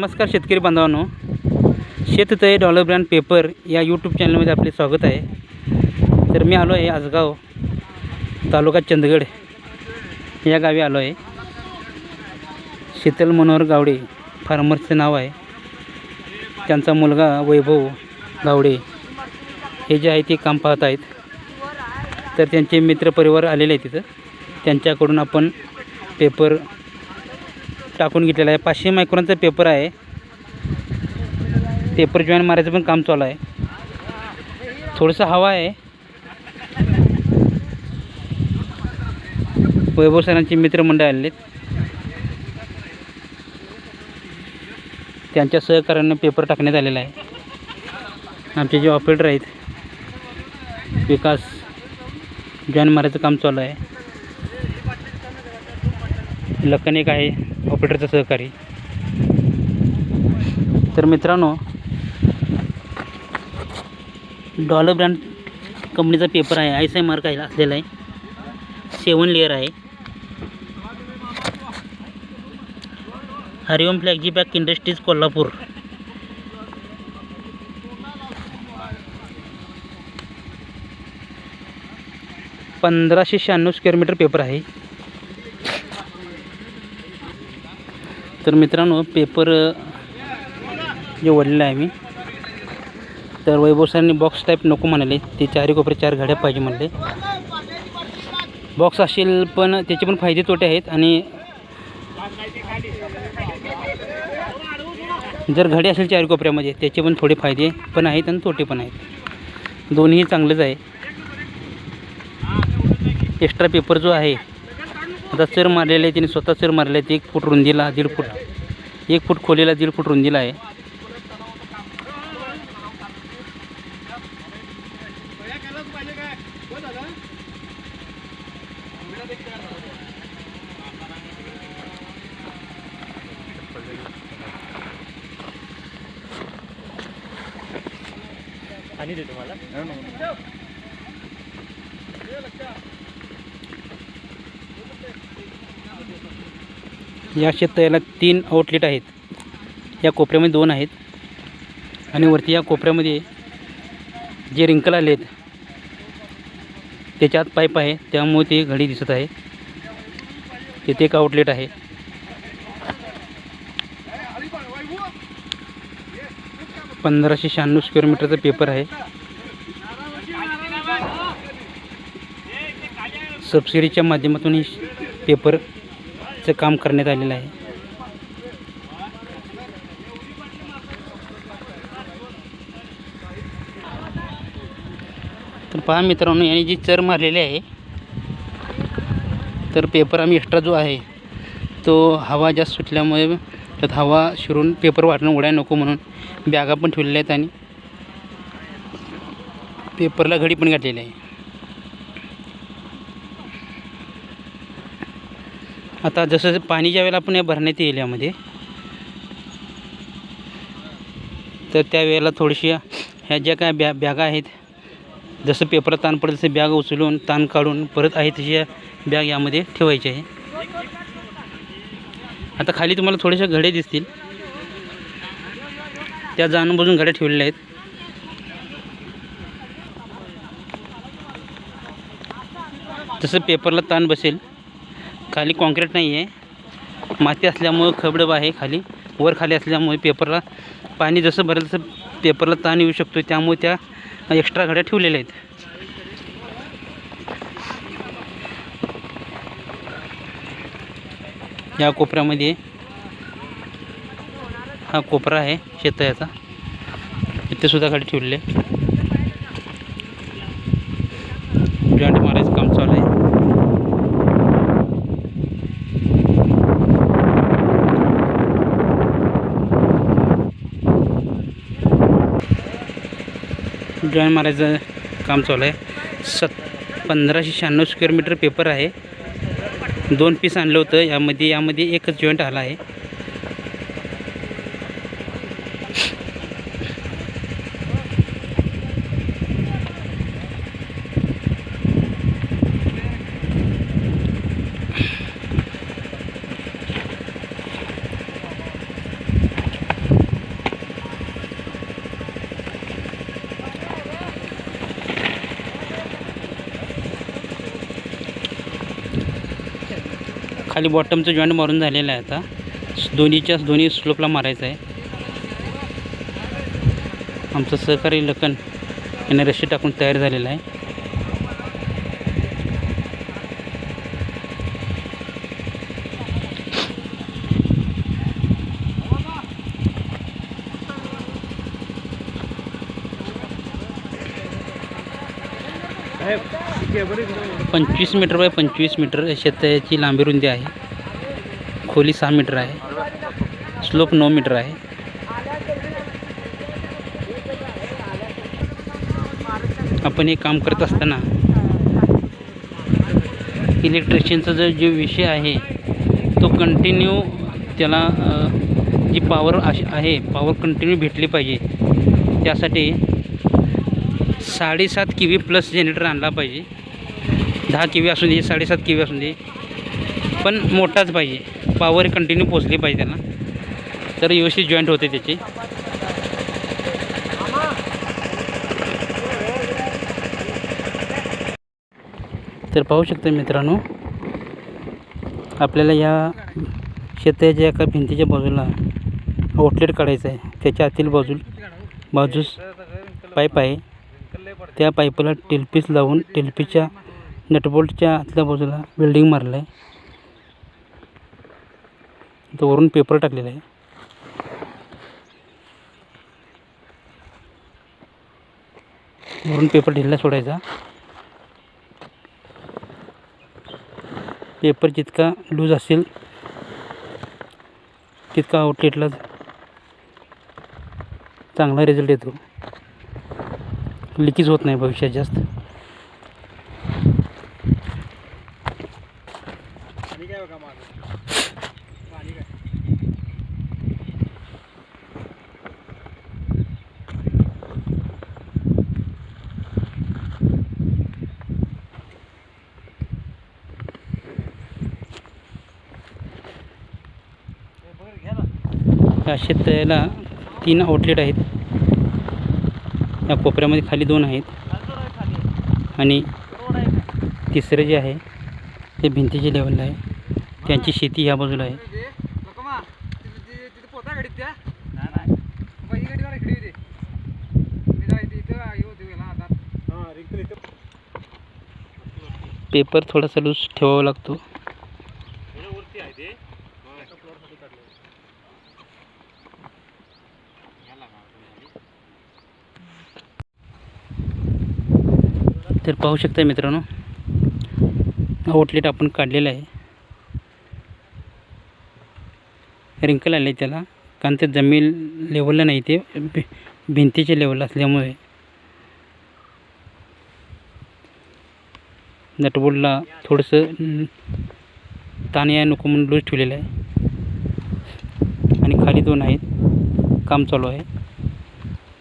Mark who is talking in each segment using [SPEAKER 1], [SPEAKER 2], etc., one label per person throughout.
[SPEAKER 1] नमस्कार शेतकरी बांधवांनो. शेततळे डॉलर ब्रँड पेपर या यूट्यूब चॅनलमध्ये आपले स्वागत आहे. तर मी आलो आहे आजगाव तालुका चंदगड या गावी आलो आहे. शीतल मनोहर गावडे फार्मरचं नाव आहे. त्यांचा मुलगा वैभव गावडे हे जे आहे ते काम पाहत आहेत. तर त्यांचे मित्रपरिवार आलेले आहे तिथं. त्यांच्याकडून आपण पेपर टाकून घेतलेला आहे. पाचशे मायक्रोनचा पेपर आहे. पेपर जॉईन मारायचं पण काम चालू आहे. थोडंसं हवा आहे. वैभव सरांचे मित्रमंडळ आलेले आहेत त्यांच्या सहकार्यानं पेपर टाकण्यात आलेला आहे. आमचे जे ऑपरेटर आहेत विकास जॉईन मारायचं काम चालू आहे. लखन एक आहे. ऑपरेटरचं सहकारी. तर मित्रांनो डॉलर ब्रँड कंपनीचा पेपर आहे आय एस आय मार्क आहे असलेला आहे. सेवन लेअर आहे. Hariom फ्लॅगजी pack industries Kolhapur. पंधराशे शहाण्णव स्क्वेअर मीटर पेपर आहे. तर मित्रांनो पेपर जे वडलेलं आहे मी तर वैभव सरांनी बॉक्स टाईप नको म्हणाले. ते चारी कोपरे चार घड्या पाहिजे म्हणले. बॉक्स असेल पण त्याचे पण फायदे तोटे आहेत आणि जर घडे असेल चार कोपऱ्यामध्ये त्याचे पण थोडे फायदे पण आहेत आणि तोटे पण आहेत. दोन्ही चांगलेच आहे. एक्स्ट्रा पेपर जो आहे आता चर मारलेलं आहे त्याने स्वतः चर मारले आहेत एक फूट रुंदीला दीड फूट. एक फूट खोलीला दीड फूट रुंदीला आहे.
[SPEAKER 2] आणि देतो
[SPEAKER 1] या शेततळ्याला तीन आउटलेट आहेत. या कोपऱ्यामध्ये दोन आहेत. आणि वरती या कोपऱ्यामध्ये जे रिंकल आले आहेत त्याच्यात पाईप आहे. त्यामुळे ते घडी दिसत आहे. तिथे एक आउटलेट आहे. पंधराशे शहाण्णव स्क्वेअर मीटरचा पेपर आहे. सबसिडीच्या माध्यमातून ही पेपरचं काम करण्यात आलेलं आहे. तर पहा मित्रांनो याने जी चर मारलेली आहे तर पेपर आम्ही एक्स्ट्रा जो आहे तो हवा जास्त सुटल्यामुळे त्यात हवा शिरून पेपर वाटणं उड्या नको म्हणून बॅगा पण ठेवलेल्या आहेत आणि पेपरला घडी पण घातलेली आहे. आता जसं पाणी ज्या वेळेला आपण या भरण्यात येईल यामध्ये तर त्यावेळेला थोडीशी ह्या ज्या काय बॅ बॅगा आहेत जसं पेपरात ताण पडेल तसं बॅग उचलून ताण काढून परत आहे तशी या बॅग यामध्ये ठेवायची आहे. आता खाली तुम्हाला थोड्याशा घडे दिसतील. त्या जाणूनबुजून घड्या ठेवलेल्या आहेत. तसं पेपरला ताण बसेल खाली कॉन्क्रीट नाही आहे. माती असल्यामुळं खबडब आहे खाली. वर खाली असल्यामुळे पेपरला पाणी जसं भरेल तसं पेपरला ताण येऊ शकतो त्यामुळे त्या एक्स्ट्रा घड्या ठेवलेल्या आहेत. या कोपऱ्यामध्ये हा कोपरा आहे शेतयाचा. इथे सुद्धा गाडी ठेवलेली आहे जॉईंट मारायचं काम चालू आहे जॉईन मारायचं काम चालू आहे. सत पंधराशे शहाण्णव स्क्वेअर मीटर पेपर आहे. दोन पीस आणलं होतं. यामध्ये यामध्ये एकच जॉईंट आला आहे. खाली बॉटमचं जॉईंट मारून झालेलं आहे आता. दोन्हीच्या दोन्ही स्लोपला मारायचं आहे. आमचं सहकारी लखन याने रशी टाकून तयार झालेलं आहे. पंचवीस मीटर बाय पंचवीस मीटर शेताची लांबी रुंदी आहे. खोली सहा मीटर आहे. स्लोप नऊ मीटर आहे. आपण हे काम करत असताना इलेक्ट्रिशियनचा जो जो विषय आहे तो कंटिन्यू त्याला जी पॉवर अशी आहे पॉवर कंटिन्यू भेटली पाहिजे. त्यासाठी साडेसात किवी प्लस जनरेटर आणला पाहिजे. दहा किवी असून दे साडेसात किवी असून दे. पण मोठाच पाहिजे. पॉवर कंटिन्यू पोचली पाहिजे त्यांना. तर व्यवस्थित जॉईंट होते त्याची. तर पाहू शकता मित्रांनो आपल्याला या शेताच्या एका भिंतीच्या बाजूला आउटलेट काढायचं आहे. त्याच्या आतील बाजू बाजूस पाईप आहे. त्या पाईपला टेलपीस लावून टेलपीच्या नटबोल्टच्या आतल्या बाजूला वेल्डिंग मारलं आहे. तो वरून पेपर टाकलेला आहे. वरून पेपर ढिल्ला सोडायचा. पेपर जितका लूज असेल तितका आउटलेटला चांगला रिझल्ट येतो. लिकेज होत नाही भविष्यात जास्त. या शेताला तीन आउटलेट आहेत. या कोपऱ्यामध्ये खाली दोन आहेत. आणि तिसरं जे आहे ते भिंतीच्या लेवलला आहे. त्यांची शेती ह्या बाजूला आहे. पेपर थोडासा लूज ठेवावा लागतो. तर पाहू शकता मित्रांनो आउटलेट आपण काढलेलं आहे. रिंकल आले त्याला कारण ते जमीन लेवलला नाही ते भि लेवल असल्यामुळे. नटबोर्डला थोडंसं ताण या नको म्हणून लूज ठेवलेलं आहे. आणि खाली दोन आहेत काम चालू आहे.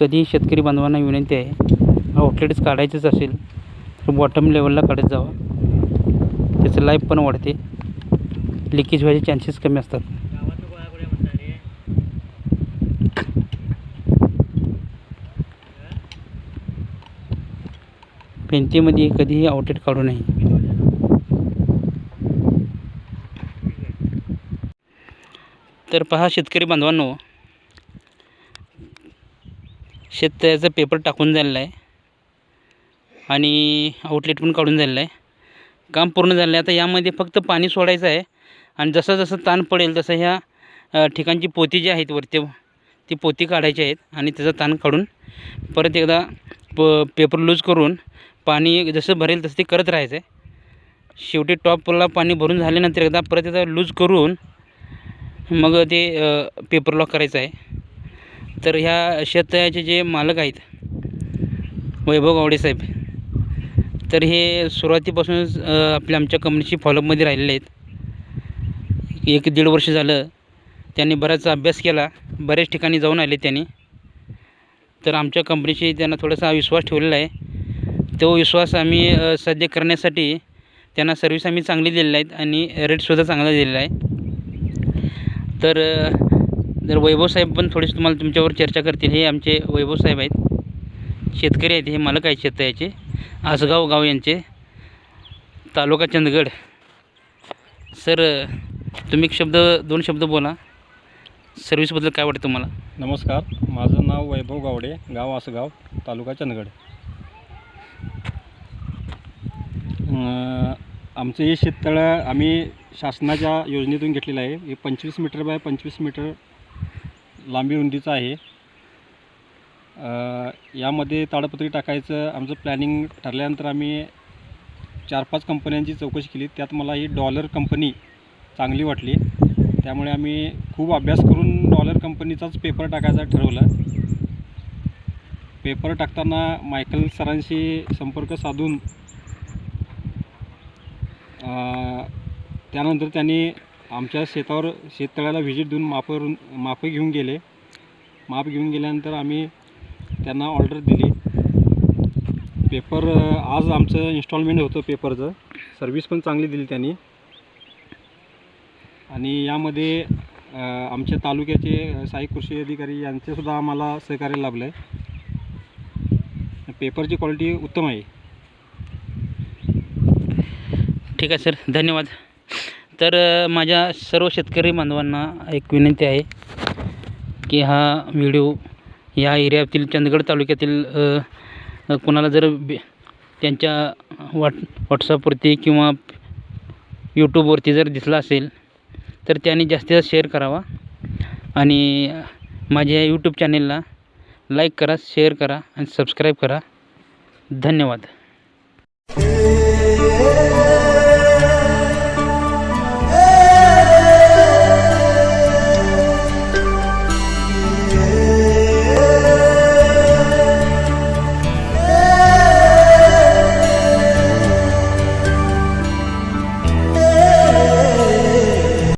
[SPEAKER 1] कधीही शेतकरी बांधवांना विनंती आहे आउटलेटच काढायचंच असेल तर बॉटम लेवलला काढत जावं. त्याचं लाईफ पण वाढते. लिकेज व्हायचे चान्सेस कमी असतात. भिंतीमध्ये कधीही आउटलेट काढू नये. तर पहा शेतकरी बांधवांनो शेतकऱ्याचा पेपर टाकून झालेला आहे. आणि आउटलेट पण काढून झालेलं आहे. काम पूर्ण झालं आहे आता यामध्ये फक्त पाणी सोडायचं आहे. आणि जसं जसं ताण पडेल तसं ह्या ठिकाणची पोती जी आहेत वरती ती पोती काढायची आहेत आणि त्याचा ताण काढून परत एकदा प पेपर लूज करून पाणी जसं भरेल तसं ते करत राहायचं आहे शेवटी टॉपला पाणी भरून झाल्यानंतर एकदा परत एकदा लूज करून मग ते पेपर लॉक करायचं आहे. तर ह्या शेततळ्याचे जे मालक आहेत वैभव गावडे साहेब तर हे सुरुवातीपासूनच आपल्या आमच्या कंपनीशी फॉलोअपमध्ये राहिलेले आहेत. एक दीड वर्ष झालं त्यांनी बराच अभ्यास केला बऱ्याच ठिकाणी जाऊन आले त्यांनी. तर आमच्या कंपनीशी त्यांना थोडासा विश्वास ठेवलेला आहे. तो विश्वास आम्ही साध्य करण्यासाठी त्यांना सर्व्हिस आम्ही चांगली दिलेली आहेत आणि रेटसुद्धा चांगला दिलेला आहे. तर जर वैभव साहेब पण थोडीशी तुम्हाला तुमच्यावर चर्चा करतील हे आमचे वैभव साहेब आहेत. शेतकरी आहेत हे मालक आहेत शेतकऱ्याचे आसगाव गाव यांचे. तालुका चंदगड. सर तुम्ही एक शब्द दोन शब्द बोला. सर्व्हिसबद्दल काय वाटतं तुम्हाला?
[SPEAKER 2] नमस्कार. माझं नाव वैभव गावडे गाव आसगाव तालुका चंदगड. अं, आमचं हे शेततळं आम्ही शासनाच्या योजनेतून घेतलेलं आहे. हे पंचवीस मीटर बाय पंचवीस मीटर लांबी रुंदीचं आहे. यामध्ये ताडपत्री टाकायचं आमचं प्लॅनिंग ठरल्यानंतर आम्ही चार पाच कंपन्यांची चौकशी केली. त्यात मला ही डॉलर कंपनी चांगली वाटली. त्यामुळे आम्ही खूप अभ्यास करून डॉलर कंपनीचाच पेपर टाकायचा ठरवलं. पेपर टाकताना मायकल सरांशी संपर्क साधून त्यानंतर त्यांनी आमच्या शेतावर शेततळ्याला व्हिजिट देऊन माप मापं घेऊन गेले. माप घेऊन गेल्यानंतर आम्ही त्यांना ऑर्डर दिली. पेपर आज आमचं इन्स्टॉलमेंट होतं पेपरचं सर्विस पण चांगली दिली त्यांनी. आणि यामध्ये आमच्या तालुक्याचे साई सहाय्यक कृषी अधिकारी यांचेसुद्धा आम्हाला सहकार्य लाभलं आहे पेपरची क्वालिटी उत्तम आहे.
[SPEAKER 1] ठीक आहे सर धन्यवाद. तर माझ्या सर्व शेतकरी बांधवांना एक विनंती आहे की हा व्हिडिओ या एरियातील चंदगड तालुक्यातील कोणाला जर बे- त्यांच्या व्हॉट व्हॉट्सअपवरती किंवा यूट्यूबवरती जर दिसला असेल तर त्याने जास्तीत जास्त शेअर करावा आणि माझ्या यूट्यूब चॅनेलला लाईक करा शेअर करा आणि सबस्क्राईब करा धन्यवाद
[SPEAKER 3] Yeah.